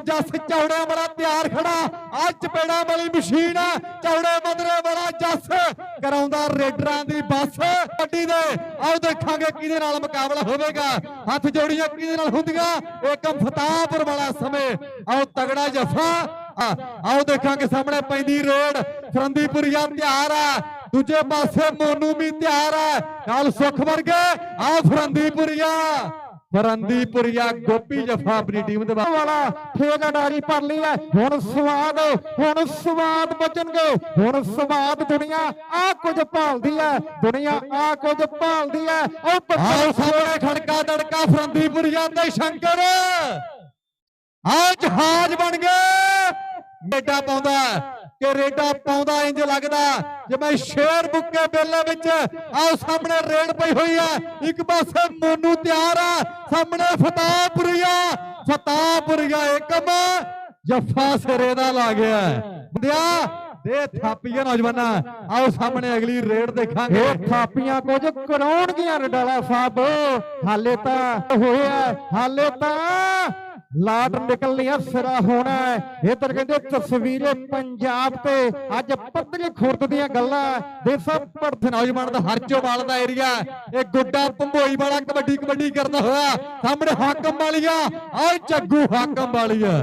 ਜੱਸ ਚੌੜੇ ਵਾਲਾ ਤਿਆਰ ਖੜਾ। ਆ ਚਪੇੜਾ ਵਾਲੀ ਮਸ਼ੀਨ ਆ, ਚੌੜੇ ਮਦਰੇ ਵਾਲਾ ਜੱਸ ਕਰਾਉਂਦਾ ਰੇਡਰਾਂ ਦੀ ਬੱਸ। ਗੱਡੀ ਦੇ ਆਓ ਦੇਖਾਂਗੇ ਕਿਹਦੇ ਨਾਲ ਮੁਕਾਬਲਾ ਹੋਵੇਗਾ। ਹੱਥ ਜੋੜੀਆਂ ਕਿਹਦੇ ਨਾਲ ਹੁੰਦੀਆਂ? ਏਕਮ ਫਤਾਹਪੁਰ ਵਾਲਾ ਸਮੇਂ। ਆਓ ਤਗੜਾ ਜੱਫਾ। ਆਓ ਦੇਖਾਂਗੇ ਸਾਹਮਣੇ ਪੈਂਦੀ ਰੋਡ। ਫਰੰਦੀਪੁਰੀਆ ਤਿਆਰ ਆ। ਦੂਜੇ ਪਾਸੇ ਮੋਨੂ ਵੀ ਤਿਆਰ ਆ। ਨਾਲ ਸੁਖ ਵਰਗੇ। ਆ। ਫਰੰਦੀਪੁਰੀਆ ਫਰੰਦੀਪੁਰੀਆ ਗੋਪੀ ਜੱਫਾ ਆਪਣੀ ਟੀਮ ਦੇ ਵਾਲਾ। ਫੇਰ ਅਡਾਰੀ ਭਰ ਲਈ ਹੈ ਹੁਣ ਸਵਾਦ ਹੁਣ ਸਵਾਦ ਬਚਣਗੇ। ਹੁਣ ਸਵਾਦ ਦੁਨੀਆ ਆ ਕੁਝ ਭਾਲਦੀ ਹੈ ਦੁਨੀਆ ਆ ਕੁਝ ਭਾਲਦੀ ਹੈ ਉਹ ਬੱਚੇ ਸਾਹਮਣੇ ਖੜਕਾ ਦੜਕਾ ਫਰੰਦੀਪੁਰੀਆ ਤੇ ਸ਼ੰਕਰ। ਆ ਜਹਾਜ਼ ਬਣ ਗਏ। ਰੇਡਾ ਪਾਉਂਦਾ ਕਿ ਰੇਡਾ ਪਾਉਂਦਾ ਇੰਜ ਲੱਗਦਾ ਜਿਵੇਂ ਸ਼ੇਰ ਬੁੱਕੇ ਬੇਲੇ ਵਿੱਚ ਆਓ ਸਾਹਮਣੇ ਰੇਡ ਪਈ ਹੋਈ ਆ। ਇੱਕ ਪਾਸੇ ਮੋਨੂ ਤਿਆਰ ਆ, ਸਾਹਮਣੇ ਫਤਾਹਪੁਰੀਆ ਫਤਾਹਪੁਰੀਆ ਏਕਮ ਜੱਫਾ ਸਿਰੇ ਦਾ ਲਾ ਗਿਆ। ਬੰਦਿਆ ਦੇ ਥਾਪੀਆਂ ਨੌਜਵਾਨਾਂ, ਆਓ ਸਾਹਮਣੇ ਅਗਲੀ ਰੇਡ ਦੇਖਾਂਗੇ। ਇਹ ਥਾਪੀਆਂ ਕੁਝ ਕਰਾਉਣਗੀਆਂ ਰਡਾਲਾ ਸਾਹਿਬ। ਹਾਲੇ ਤਾਂ ਹੋਇਆ, ਹਾਲੇ ਤਾਂ ਲਾਟ ਨਿਕਲਣੀਆਂ ਸਿਰਾ ਹੋਣਾ ਹੈ। ਕਹਿੰਦੇ ਤਸਵੀਰੇ ਪੰਜਾਬ ਤੇ। ਅੱਜ ਪੱਧਰੀ ਖੁਰਦ ਦੀਆਂ ਗੱਲਾਂ ਦੇਸਾਂ ਪੜਥ ਨੌਜਵਾਨ ਦਾ ਹਰਚੋਵਾਲ ਦਾ ਏਰੀਆ ਇਹ ਗੁੱਡਾ ਭੰਬੋਈ ਵਾਲਾ ਕਬੱਡੀ ਕਬੱਡੀ ਕਰਦਾ ਹੋਇਆ। ਸਾਹਮਣੇ ਹਾਕਮ ਵਾਲੀਆ। ਆਹ ਜੱਗੂ ਹਾਕਮ ਵਾਲੀਆ।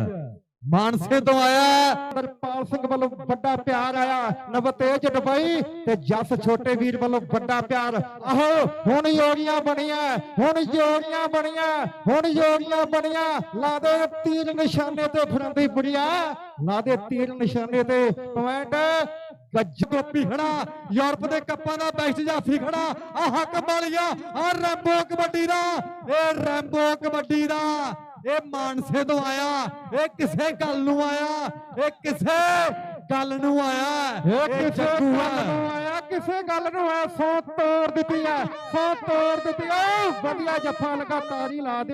ਮਾਨਸੇ ਤੋਂ ਆਇਆ ਦਰਪਾਲ ਸਿੰਘ ਵੱਲੋਂ ਵੱਡਾ ਪਿਆਰ ਆਇਆ। ਨਵਤੇਜ ਡਬਈ ਤੇ ਜਸ ਛੋਟੇ ਵੀਰ ਵੱਲੋਂ ਵੱਡਾ ਪਿਆਰ। ਆਹੋ, ਹੁਣ ਯੋਗੀਆਂ ਬਣੀਆਂ। ਹੁਣ ਯੋਗੀਆਂ ਬਣੀਆਂ। ਹੁਣ ਯੋਗੀਆਂ ਬਣੀਆਂ। ਲਾ ਦੇ ਤੀਰ ਨਿਸ਼ਾਨੇ ਤੇ ਫਰੰਦੀ ਬੁੜੀਆ। ਲਾ ਦੇ ਤੀਰ ਨਿਸ਼ਾਨੇ ਤੇ ਪੁਆਇੰਟ। ਗੱਜ ਗੋਪੀ ਖੜਾ ਯੂਰਪ ਦੇ ਕੱਪਾਂ ਦਾ ਬੈਸਟ ਜਾਫੀ ਖੜਾ ਆ ਹੱਕ ਵਾਲੀਆ। ਆ ਰੈਂਬੋ ਕਬੱਡੀ ਦਾ। ਇਹ ਰੈਂਬੋ ਕਬੱਡੀ ਦਾ। ਇਹ ਮਾਨਸੇ ਤੋਂ ਆਇਆ ਇਹ ਕਿਸੇ ਗੱਲ ਨੂੰ ਆਇਆ ਇਹ ਕਿਸੇ ਗੱਲ ਨੂੰ ਆਇਆ। ਇਹ ਕਿਸੇ। ਗੱਲ ਨੂੰ ਆਇਆ ਕਿਸੇ ਗੱਲ ਨੂੰ ਆਇਆ। ਸੌ ਤੋੜ ਦਿੱਤੀ ਹੈ ਸੌ ਤੋੜ ਦਿੱਤੀ ਓ ਵਧੀਆ ਜੱਫਾ ਲਗਾਤਾਰ ਹੀ ਲਾ ਦੇ।